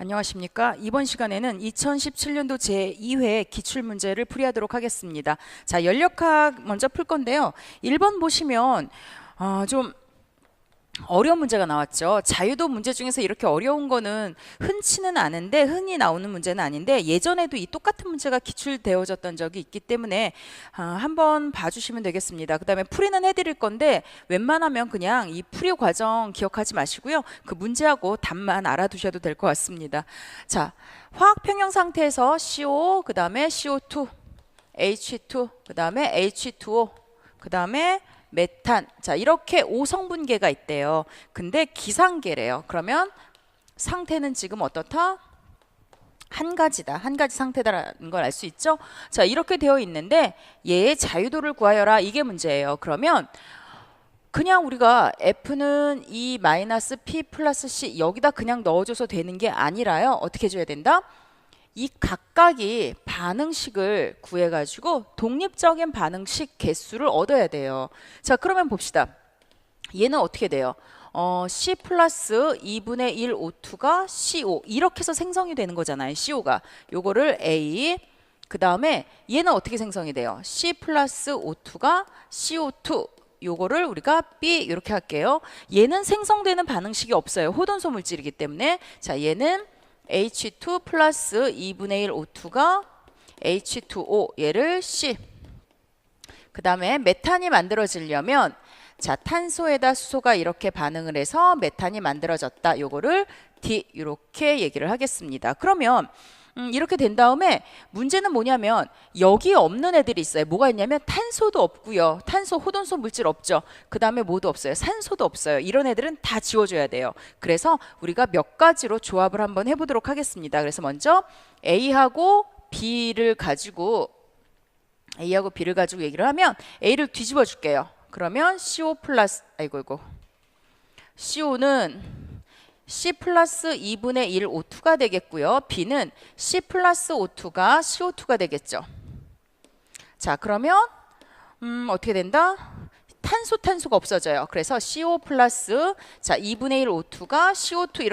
안녕하십니까. 이번 시간에는 2017년도 제2회 기출문제를 풀이하도록 하겠습니다. 자, 연력학 먼저 풀 건데요. 1번 보시면 어, 좀 어려운 문제가 나왔죠. 자유도 문제 중에서 이렇게 어려운 거는 흔치는 않은데 흔히 나오는 문제는 아닌데 예전에도 이 똑같은 문제가 기출되어졌던 적이 있기 때문에 아, 한번 봐주시면 되겠습니다. 그다음에 풀이는 해드릴 건데 웬만하면 그냥 이 풀이 과정 기억하지 마시고요. 그 문제하고 답만 알아두셔도 될 것 같습니다. 자, 화학 평형 상태에서 CO 그다음에 CO2, H2 그다음에 H2O 그다음에 메탄. 자, 이렇게 5성분계가 있대요. 근데 기상계래요. 그러면 상태는 지금 어떻다? 한 가지다. 한 가지 상태다라는 걸 알 수 있죠? 자, 이렇게 되어 있는데 얘의 자유도를 구하여라. 이게 문제예요. 그러면 그냥 우리가 F는 E 마이너스 P 플러스 C 여기다 그냥 넣어줘서 되는 게 아니라요. 어떻게 해줘야 된다? 이 각각이 반응식을 구해가지고 독립적인 반응식 개수를 얻어야 돼요. 자, 그러면 봅시다. 얘는 어떻게 돼요? 어, C 플러스 2분의 1 O2가 CO 이렇게 해서 생성이 되는 거잖아요. CO가 요거를 A 그 다음에 얘는 어떻게 생성이 돼요? C 플러스 O2가 CO2 요거를 우리가 B 이렇게 할게요. 얘는 생성되는 반응식이 없어요. 호돈소 물질이기 때문에 자 얘는 H2 플러스 2분의 1 O2가 H2O 얘를 C. 그 다음에 메탄이 만들어지려면 자 탄소에다 수소가 이렇게 반응을 해서 메탄이 만들어졌다. 요거를 D 이렇게 얘기를 하겠습니다. 그러면 음, 이렇게 된 다음에 문제는 뭐냐면 여기 없는 애들이 있어요. 뭐가 있냐면 탄소도 없고요. 탄소 호돈소 물질 없죠. 그 다음에 뭐도 없어요? 산소도 없어요. 이런 애들은 다 지워줘야 돼요. 그래서 우리가 몇 가지로 조합을 한번 해보도록 하겠습니다. 그래서 먼저 A하고 B를 가지고 A하고 B를 가지고 얘기를 하면 A를 뒤집어 줄게요. 그러면 CO 플러스 아이고 이고. CO는 C 플러스 2분의 1 O2가 되겠고요. B는 C 플러스 O2가 CO2가 되겠죠. 자 그러면 음 어떻게 된다? 탄소 탄소가 없어져요. 그래서 CO 플러스 자 2분의 1 O2가 CO2 이렇게